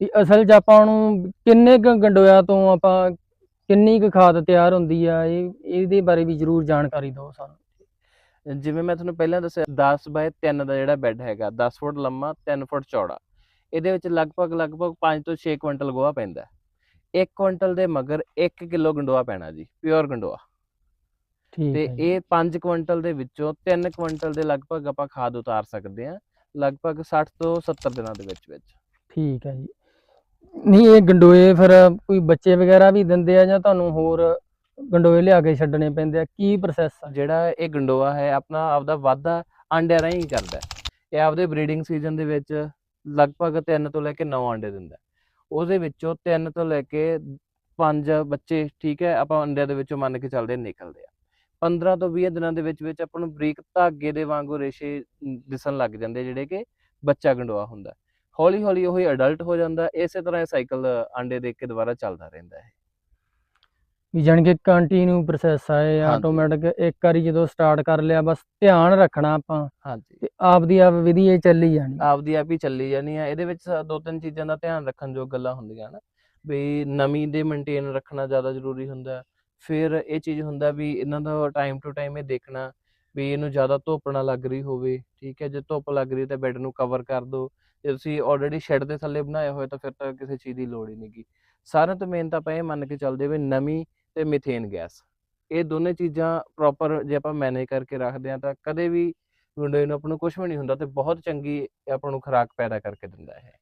ਵੀ ਅਸਲ 'ਚ ਆਪਾਂ ਨੂੰ ਕਿੰਨੇ ਕੁ ਗੰਡੋਇਆ ਤੋਂ ਆਪਾਂ ਕਿੰਨੀ ਕੁ ਖਾਦ ਤਿਆਰ ਹੁੰਦੀ ਆ ਇਹ ਇਹਦੇ ਬਾਰੇ ਵੀ ਜ਼ਰੂਰ ਜਾਣਕਾਰੀ ਦਿਓ ਸਾਨੂੰ। ਜਿਵੇਂ ਮੈਂ ਤੁਹਾਨੂੰ ਪਹਿਲਾਂ ਦੱਸਿਆ 10 ਬਾਏ 3 ਦਾ ਜਿਹੜਾ ਬੈੱਡ ਹੈਗਾ 10 ਫੁੱਟ ਲੰਮਾ 3 ਫੁੱਟ ਚੌੜਾ। ਇਹਦੇ ਵਿੱਚ ਲਗਭਗ ਲਗਭਗ 5 ਤੋਂ 6 ਕੁਇੰਟਲ ਗੋਹਾ ਪੈਂਦਾ ਹੈ। 1 ਕੁਇੰਟਲ ਦੇ ਮਗਰ 1 ਕਿਲੋ ਗੰਡੋਆ ਪੈਣਾ ਜੀ ਪਿਓਰ ਗੰਡੋਆ। ਠੀਕ ਤੇ। ਇਹ 5 ਕੁਇੰਟਲ ਦੇ ਵਿੱਚੋਂ 3 ਕੁਇੰਟਲ ਦੇ ਲਗਭਗ ਆਪਾਂ ਖਾਦ ਉਤਾਰ ਸਕਦੇ ਹਾਂ ਲਗਭਗ 60 ਤੋਂ 70 ਦਿਨਾਂ ਦੇ ਵਿੱਚ ਵਿੱਚ। ਠੀਕ ਹੈ ਜੀ। ਨਹੀਂ, ਇਹ ਗੰਡੋਏ ਫਿਰ ਕੋਈ ਬੱਚੇ ਵਗੈਰਾ ਵੀ ਦਿੰਦੇ ਆ ਜਾਂ ਤੁਹਾਨੂੰ ਹੋਰ ਗੰਡੋਏ ਲਿਆ ਕੇ ਛੱਡਣੇ ਪੈਂਦੇ ਆ? ਕੀ ਪ੍ਰੋਸੈਸ ਆ? ਜਿਹੜਾ ਇਹ ਗੰਡੋਆ ਹੈ, ਆਪਣਾ ਆਪਦਾ ਵਾਧਾ ਆਂਡਿਆਂ ਰਾਹੀਂ ਕਰਦਾ ਹੈ। ਇਹ ਆਪਦੇ ਬਰੀਡਿੰਗ ਸੀਜ਼ਨ ਦੇ ਵਿੱਚ ਲਗਭਗ 3 ਤੋਂ ਲੈ ਕੇ 9 ਆਂਡੇ ਦਿੰਦਾ ਉਹਦੇ ਵਿੱਚੋਂ 3 ਤੋਂ ਲੈ ਕੇ 5 ਬੱਚੇ, ਠੀਕ ਹੈ, ਆਪਾਂ ਅੰਡਿਆਂ ਦੇ ਵਿੱਚੋਂ ਮੰਨ ਕੇ ਚੱਲਦੇ ਨਿਕਲਦੇ ਆ। 15 ਤੋਂ 20 ਦਿਨਾਂ ਦੇ ਵਿੱਚ ਵਿੱਚ ਆਪਾਂ ਨੂੰ ਬਰੀਕ ਧਾਗੇ ਦੇ ਵਾਂਗੂ ਰੇਸ਼ੇ ਨ- ਦਿਸਣ ਲੱਗ ਜਾਂਦੇ ਜਿਹੜੇ ਕਿ ਬੱਚਾ ਗੰਡੋਆ ਹੁੰਦਾ ਹੌਲੀ ਹੌਲੀ ਉਹ ਅਡਲਟ ਹੋ ਜਾਂਦਾ। ਇਸੇ ਤਰ੍ਹਾਂ ਇਹ ਸਾਈਕਲ ਆਂਡੇ ਦੇ ਕੇ ਦੁਬਾਰਾ ਚੱਲਦਾ ਰਹਿੰਦਾ ਹੈ ਵੀ ਜਾਣੀ ਕਿ ਕੰਟੀਨਿਊ ਪ੍ਰੋਸੈਸ ਆ ਇਹ। ਆਟੋਮੈਟਿਕ ਇੱਕ ਵਾਰੀ ਜਦੋਂ ਸਟਾਰਟ ਕਰ ਲਿਆ ਬਸ ਧਿਆਨ ਰੱਖਣਾ ਆਪਾਂ ਹਾਂਜੀ ਤੇ ਆਪਦੀ ਆਪ ਵਿਧੀ ਇਹ ਚੱਲੀ ਜਾਣੀ ਆਪਦੀ ਆਪ ਹੀ ਚੱਲੀ ਜਾਣੀ ਆ ਇਹਦੇ ਵਿੱਚ ਦੋ ਤਿੰਨ ਚੀਜ਼ਾਂ ਦਾ ਧਿਆਨ ਰੱਖਣ ਯੋਗ ਗੱਲਾਂ ਹੁੰਦੀਆਂ ਨਾ ਵੀ ਨਮੀ ਦੇ ਮੇਨਟੇਨ ਰੱਖਣਾ ਜ਼ਿਆਦਾ ਜ਼ਰੂਰੀ ਹੁੰਦਾ। ਫਿਰ ਇਹ ਚੀਜ਼ ਹੁੰਦਾ ਵੀ ਇਹਨਾਂ ਦਾ ਟਾਈਮ ਟੂ ਟਾਈਮ ਇਹ ਦੇਖਣਾ ਵੀ ਇਹਨੂੰ ਜ਼ਿਆਦਾ ਧੁੱਪ ਨਾ ਲੱਗ ਰਹੀ ਹੋਵੇ, ਠੀਕ ਹੈ? ਜੇ ਧੁੱਪ ਲੱਗ ਰਹੀ ਤਾਂ ਬੈੱਡ ਨੂੰ ਕਵਰ ਕਰ ਦਿਓ। ਜੇ ਤੁਸੀਂ ਆਲਰੇਡੀ ਸ਼ੈੱਡ ਦੇ ਥੱਲੇ ਬਣਾਇਆ ਹੋਇਆ ਤਾਂ ਫਿਰ ਤਾਂ ਕਿਸੇ ਚੀਜ਼ ਦੀ ਲੋੜ ਹੀ ਨਹੀਂਗੀ ਸਾਰਿਆਂ ਤੋਂ ਮੇਨ ਤਾਂ ਆਪਾਂ ਇਹ ਮੰਨ ਕੇ ਚੱਲਦੇ ਵੀ ਨਮੀ ਤੇ ਮਿਥੇਨ ਗੈਸ ਇਹ ਦੋਨੇ ਚੀਜ਼ਾਂ ਪ੍ਰੋਪਰ ਜੇ ਆਪਾਂ ਮੈਨੇਜ ਕਰਕੇ ਰੱਖਦੇ ਆ ਤਾਂ ਕਦੇ ਵੀ ਵਿੰਡੋ ਨੂੰ ਆਪਾਂ ਨੂੰ ਕੁਝ ਵੀ ਨਹੀਂ ਹੁੰਦਾ ਤੇ ਬਹੁਤ ਚੰਗੀ ਆਪਾਂ ਨੂੰ ਖੁਰਾਕ ਪੈਦਾ ਕਰਕੇ ਦਿੰਦਾ ਹੈ